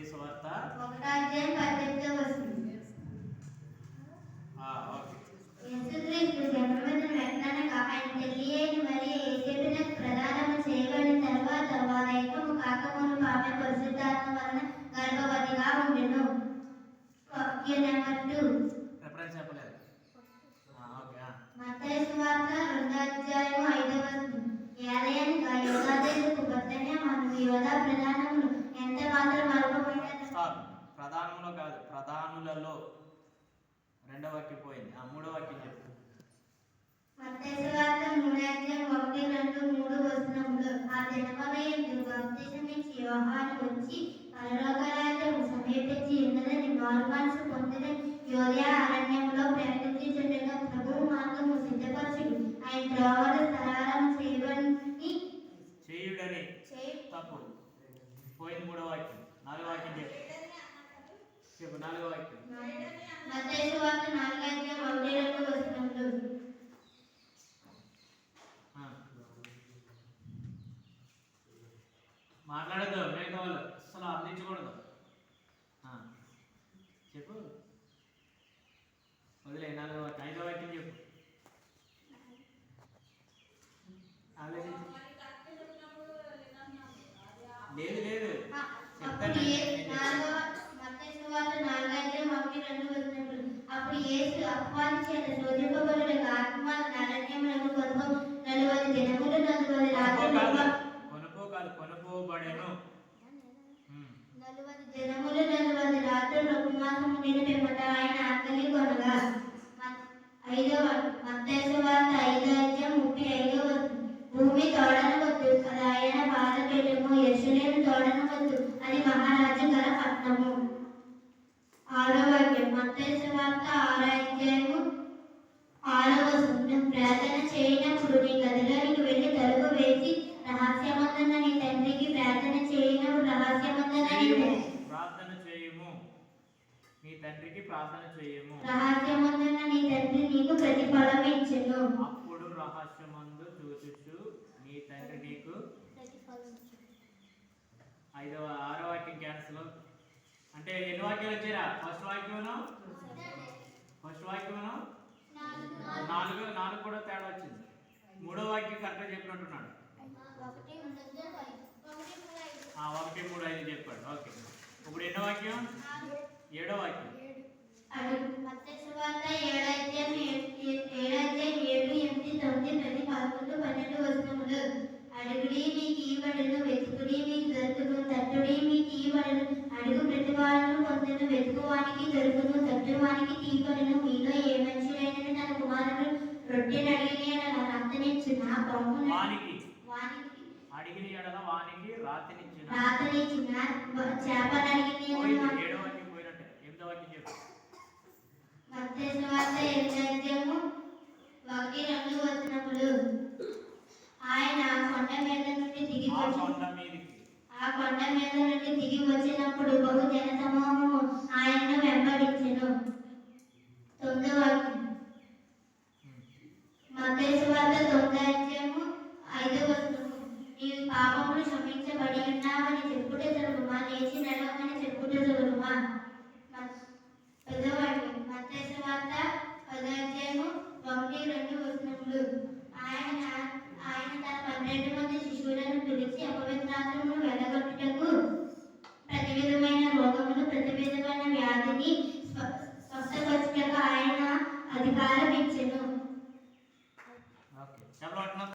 మత్తయి సువార్త ప్రధానము చేయబడిన తర్వాత వారి ఏకము కాకమును ఆమె పరిశుద్ధాత్మ వలన గర్భవతిగా ఉండెను ప్రధానంలో కాదు ప్రధానులలో రెండవ వాక్యం పోయింది. ఆ మూడో వాక్యం చెప్పు. వచ్చి సమీపించి ఉన్నదని మారు మనసు పొందిన యోధా అరణ్యంలో ప్రకటించుండగా ప్రభు మాతో సిద్ధపరచుడు ఆయన త్రోవలు సరళం చేయబడి చేయుడని చేయి తప్పు పోయింది మూడో వాక్యం నాలుగో వాక్యం చెప్పు చెప్పు నాలుగో వాక్యం. మత్తయి సువార్త నాలుగో అధ్యాయం ఒకటి రెండు వచనములు. మాట్లాడద్దు అసలు అందించకూడదు. చెప్పు. వదిలే నాలుగో వాక్యం. ఐదో వాక్యం చెప్పు. ఆలోచించు. లేదు లేదు. అప్పుడు అపవాది చేత శోధింపబడుట ఆత్మ అరణ్యములకు కొనుక నలువది దినములు కాదు రాత్రులు కొనుకో కాదు కొనుకోబడెను ఉమ్. నలువది దినములు నలువది రాత్రులు ఉపవాసము నిలిపెమ్మట ఆయన ఆకలి కొనగా మ- ఐదవ మత్తయి సువార్త ఐదో అధ్యాయం ముప్పై ఐదో వచనం. భూమి తోడనవద్దు అది ఆయన బాధ పెట్టము యశులేను తోడనవద్దు అది మహారాజు వాక్యం మత్తయి సువార్త ఆరో అధ్యాయము ఆరవ వచనం ప్రార్థన చేయనప్పుడు నీ గదిలోనికి వెళ్ళి తలుపు వేసి రహస్యమందున నీ తండ్రికి ప్రార్థన చేయనప్పుడు రహస్యమందున ప్రార్థన చేయము. నీ తండ్రికి ప్రార్థన చేయము. రహస్యమందున నీ తండ్రి నీకు ప్రతిఫలం ఇచ్చెను అప్పుడు రహస్యమందు చూచుచు నీ తండ్రి నీకు ఐదవ ఆరో వాక్యం క్యాన్సిల్ అంటే ఎన్ని వాక్యాలు వచ్చారా ఫస్ట్ వాక్యం ఫస్ట్ వాక్యం నాలుగు నాలుగు కూడా తేడా వచ్చింది. మూడో వాక్యం కరెక్ట్గా చెప్పినట్టున్నాడు. ఒకటి మూడు ఐదు. చెప్పాడు. ఓకే. ఇప్పుడు ఎన్నో వాక్యం? ఏడో వాక్యం. అడుగుడి మీకు ఇవ్వడను వెతుకుడి మీకు దొరుకును తట్టుడి మీకు ఇవ్వడను అడుగు ప్రతివాడును పొందును వెతుకువానికి దొరుకును తట్టువానికి తీపడను మీలో ఏ మనుషుడైనను తన కుమారుడు రొట్టెను అడిగిన నా రక్తనిచ్చున బొమ్మను వానికి. వానికి. అడిగిన ఎడల వానికి రాత్రినిచ్చిన రాతనిచ్చిన చేపలు అడిగిన పోయినట్టే. చెప్పు. మత్తయి సువార్త ఎనిమిది అధ్యాయము ఒకటి రెండు వచనములు ఆయన కొండ మీద నుండి దిగి ఆ కొండ మీద నుండి దిగి వచ్చినప్పుడు నీవు పాపములు క్షమించబడి ఉన్నావని చెప్పుట లేచి నడవమని చెప్పుట ఒకటి రెండు ఆయన ఆయన తన పన్నెండు మంది శిశువులను పిలిచి అపవిత్రాత్మను వెళ్ళగొట్టుటకు ప్రతి విధమైన రోగమును ప్రతి విధమైన వ్యాధిని స్వస్థపరచుటకు ఆయన అధికారం ఇచ్చెను ఓకే చెప్పండి